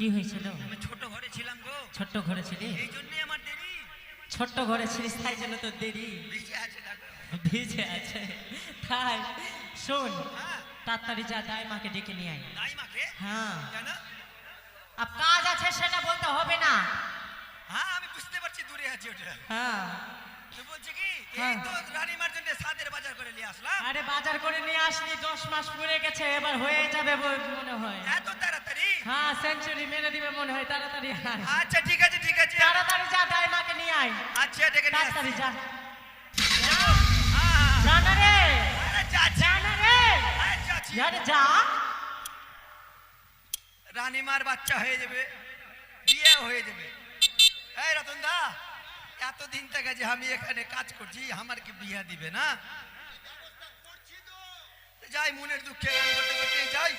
কি হয়েছিল? আমি ছোট ঘরে ছিলাম গো। ছোট্ট ঘরে ছিলি? এই জন্যই আমার দেরি। ছোট্ট ঘরে ছিলিস তাই জন্য তোর দেরি। বেশি আছে ভিজে আছে? তাই শোন হ্যাঁ। তাড়াতাড়ি যা দাই মাকে ডেকে নিয়ে আয়। দাই মাকে হ্যাঁ। কেন? আর কাজ আছে সেটা বলতে হবে না। হ্যাঁ আমি বুঝতে পারছি দূরে আছে ওটা। হ্যাঁ। তো বলছে কি এই হ্যাঁ। তো রানীমার জন্য সাদের বাজার করে নিয়ে আসলাম। আরে বাজার করে নিয়ে আসলি দশ মাস পুড়ে গেছে এবার হয়ে যাবে মনে হয়। এত হ্যাঁ সেঞ্চুরি মেরে দিবে মনে হয় তাড়াতাড়ি আয়। আচ্ছা ঠিক আছে ঠিক আছে। তাড়াতাড়ি যা দাই মাকে নিয়ে আয়। আচ্ছা ডেকে নিয়ে। তাড়াতাড়ি যা। যাও। হ্যাঁ, যা রে। আরে। যা রে রে, রানীমার বাচ্চা হয়ে যাবে বিয়ে হয়ে যাবে। এই রতন দা এতদিন থেকে যে আমি এখানে কাজ করছি আমার কি বিয়ে দিবে না? যাই মনের দুঃখে গান করতে করতে যাই।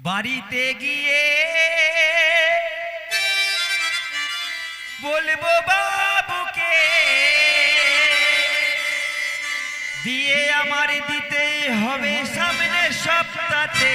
বাড়িতে গিয়ে বলব বাবুকে দিয়ে আমার দিতেই হবে সামনে সপ্তাহে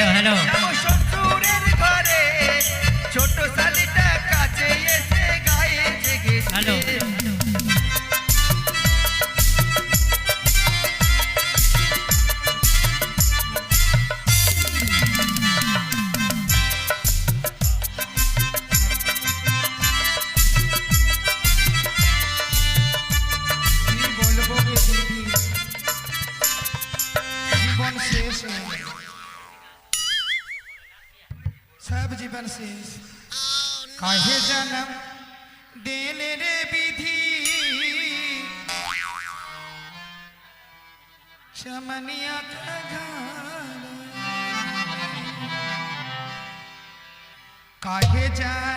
hello, hello. ثمانية أجانب قاهجان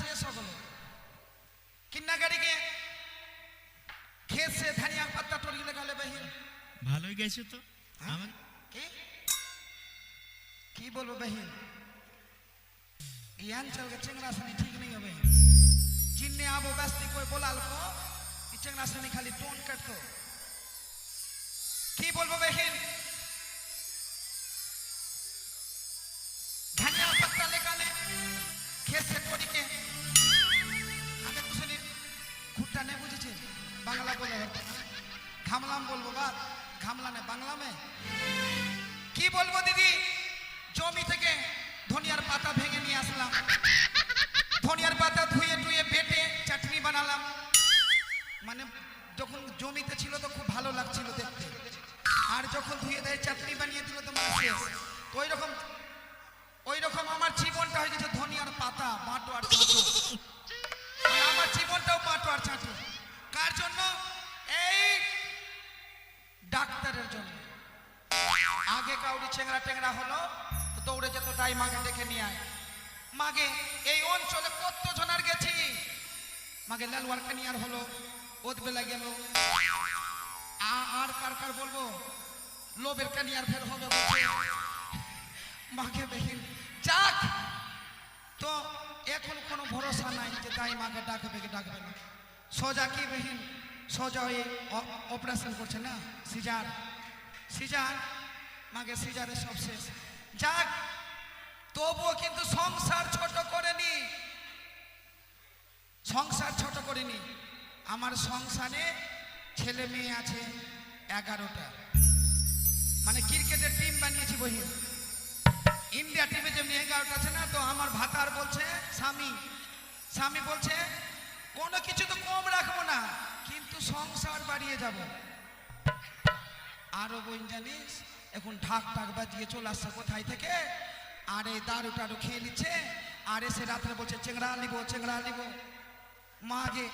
শেষ হগল কিন্না গাড়িকে খেসে ধানিয়া পাত্তা টরিলে গেলে বাহির। ভালোই গেছো তো। হ্যাঁ? আমার কি? কি বলব বাহির? ইয়ান চল গে চিংড়া সানি ঠিক নেই হবে। জিন্নে আবো ব্যস্তি কই বলাল কো? চিংড়া সানি খালি টোন কাটতো। কি বলব বাহির? ঘামলাম বলব বা ঘামলানে বাংলামে। কি বলব দিদি? জমি থেকে ধনিয়ার পাতা ভেঙে নিয়ে আসলাম। ধনিয়ার পাতা ধুয়ে টুয়ে বেটে চাটনি বানালাম। মানে যখন জমিতে ছিল তো খুব ভালো লাগছিল দেখতে। আর যখন ধুয়ে দেয়, চাটনি বানিয়ে দিল তো মানে তো ওই রকম ওই রকম আমার জীবনটা হয়ে গেছে ধনিয়ার পাতা, বাঁটো আর দৌড়ে যেত, তাই মাকে ডেকে নিয়ে আয়। মাগে এই অঞ্চলে কত জনার গেছি? মাগে লালওয়ার কানিয়ার হলো ওদ বেলা গেল আর কার কার বলব? লোবের কানিয়ার ফের হবে মাকে বেহিন যাক! তো এখন কোনো ভরসা নাই যে তাই মাকে ডাকবে কি ডাকবে না। সোজা কি বেহিন? সোজা হয়ে অপারেশন করছে না? সিজার। সিজার? মাকে সিজারে সব শেষ। যাক! তবুও কিন্তু সংসার ছোট করেনি সংসার ছোট করেনি আমার সংসারে ছেলে মেয়ে আছে, এগারোটা। মানে ক্রিকেটের টিম বানিয়েছি বহিন ইন্ডিয়া টিমে যেমনি এগারোটা আছে না, তো আমার ভাতার বলছে, স্বামী স্বামী বলছে, কোনো কিছু তো কম রাখব না, কিন্তু সংসার বাড়িয়ে যাব। আরও বোন জানিস, এখন ঢাক ঢাক বাজিয়ে চলে আসছে কোথায় থেকে? আর এই দারু টারু খেয়ে নিচ্ছে। আর এসে রাত্রে বলছে, চেংড়া নিবো চেংড়া নিবো মাগে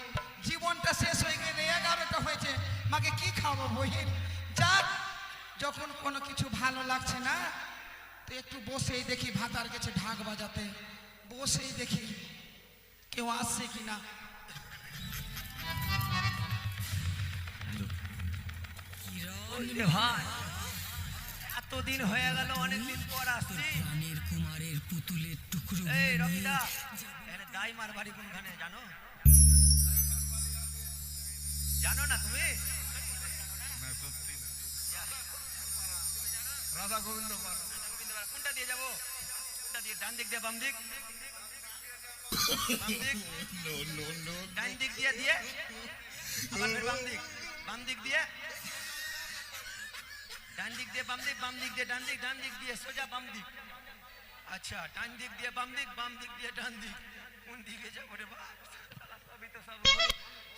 জীবনটা শেষ হয়ে গেলে এগারোটা হয়েছে, মাকে কি খাব বহিন যাক, যখন কোনো কিছু ভালো লাগছে না, তো একটু বসেই দেখি ভাতার গেছে ঢাক বাজাতে। বসেই দেখি কেউ আসছে কি না রে ভাই। এতদিন হয়ে গেল অনেকদিন পর আসছি। প্রাণের কুমারের পুতুলের টুকরো এই রবিদা এখানে দাইমার বাড়ি কোনখানে জানো? জানো না তুমি? রাধা গোবিন্দ কোনটা দিয়ে যাব? কোনটা দিয়ে ডান দিক দিয়ে বাম দিক? ডান দিক দিয়ে দিয়ে? আবার বাম দিক। বাম দিক দিয়ে? ডান দিক দিয়ে বাম দিক বাম দিক দিয়ে ডান দিক ডান দিক দিয়ে সোজা বাম দিক। আচ্ছা ডান দিক দিয়ে বাম দিক বাম দিক দিয়ে ডান দিক। কোন দিকে যাব রে বাপ? সবই তো সব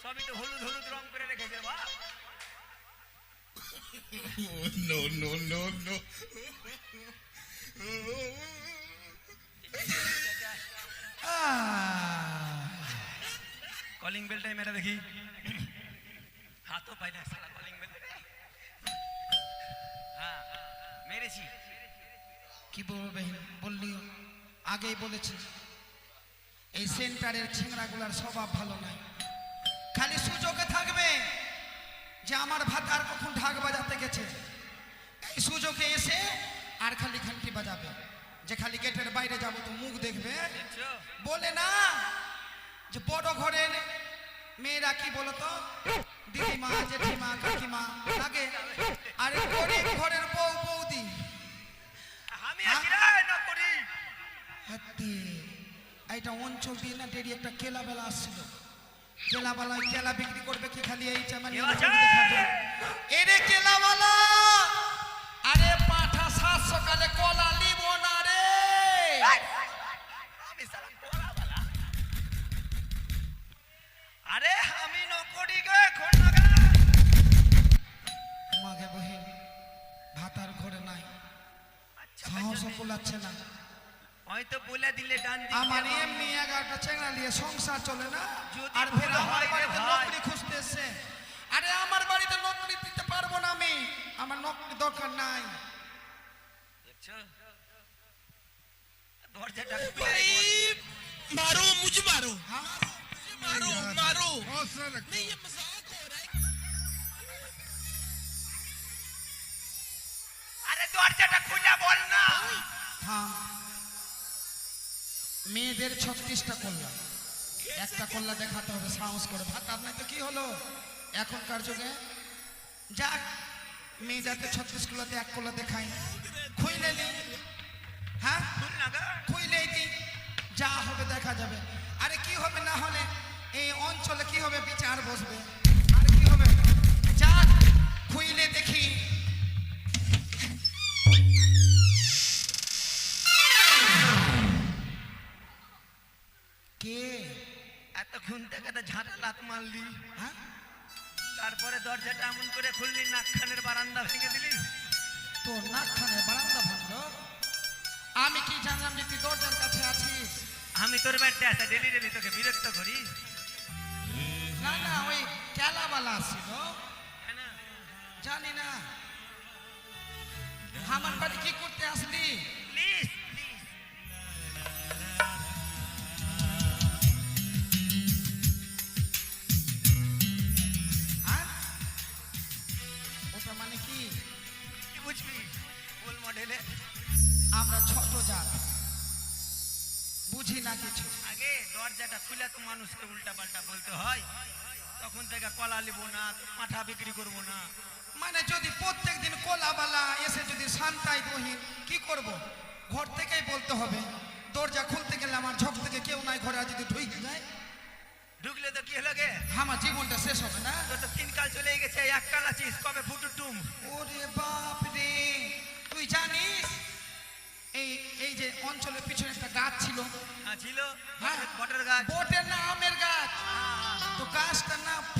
সবই তো হলুদ হলুদ রং করে রেখেছে বাপ। No, no, no, no. Calling বেলটাই মেরে দেখি। হাতও পাই না সালা কলিং বেল মেরেছি। কি বলব বেহিন? বললি আগেই বলেছি এই সেন্টারের ছিংড়াগুলার স্বভাব ভালো নয়। খালি সুযোগে থাকবে যে আমার ভাতার কখন ঢাক বাজাতে গেছে। এই সুযোগে এসে আর খালি ঘন্টি বাজাবে। যে খালি গেটের বাইরে যাব তো মুখ দেখবে। বলে না যে বড় ঘরের মেয়েরা কি বলতো? দিদিমা জেঠিমা কাকিমা লাগে। আরে গরিব ঘরের বউ বৌদি। আমি? আছি রে না করি? হাতি। এইটা অঞ্চল দিয়ে না ডেরি একটা কেলা বেলা আসছিল। কেলা বেলায় কেলা বিক্রি করবে কি খালি এই চামানি কেলা এরে কেলাওয়ালা হয়তো বলে দিলে ডান দিক আমার দিয়ে বাম এমনি এগারোটা চেংড়া নিয়ে সংসার চলে না যদি আর ফের ভুল আমার হয় রে বাড়িতে ভাই। নকরি খুঁজতে এসছে আরে আমার বাড়িতে নকরি দিতে পারবো না আমি আমার নকরি দরকার নাই দেখছো দরজাটা খুলে রেখে मारो मुझे मारो হ্যাঁ? मारो मारो हौसला रखो। नहीं ये मजाक মেয়েদের ছত্রিশটা করলাম একটা করলা দেখাতে হবে, সাহস করে। ভাত আপনার তো কি হলো? এখনকার যুগে। যাক, মেয়ে যাতে ছত্রিশ কুলাতে এক কোলা দেখাই খুইলে নি হ্যাঁ? খুল না যা হবে দেখা যাবে। আরে কি হবে না হলে? এই অঞ্চলে কি হবে? বিচার বসবে। আর কি হবে? যাক, খুইলে দেখি। ঘুম থেকে ঝাঁটা লাত মারলি। হ্যাঁ? তারপরে দরজাটা এমন করে খুললি নাকখানের বারান্দা ভেঙে দিলি। তো নাকখানে বারান্দা ভাঙলো? আমি কি জানলাম যে তুই দরজার কাছে আছিস? আমি তোর বাড়িতে আসা ডেলি ডেলি তোকে বিরক্ত করি। না না ওই কেলাবালা আসছিল কেন? জানি না। আমার বাড়ি কি করতে আসলি? বুঝবি? ফুল মডেলে আমরা ছোট জাত বুঝি না কিছু। আগে দরজাটা খুলে তো মানুষকে উল্টা পাল্টা বলতে হয়। তখন থেকে কলা নিবো না মাথা বিক্রি করব না। মানে যদি প্রত্যেক দিন কোলাবালা এসে যদি শান্তাই বহিন কি করব? ঘর থেকেই বলতে হবে। দরজা খুলতে গেলে আমার ঝক থেকে কেউ নাই ঘরে যদি ঢুকে যায়। ঢুকলে তো কি হলো গে? আমার জীবনটা শেষ হবে না। তো তিন কাল চলে গেছে এক কাল আছিস কবে ফুটু অঞ্চলের পিছনে একটা গাছ ছিল হ্যাঁ, ছিল হ্যাঁ। বটের গাছ বটের না আমের গাছ হ্যাঁ, হ্যাঁ। তো গাছটার না ফলই ধরে না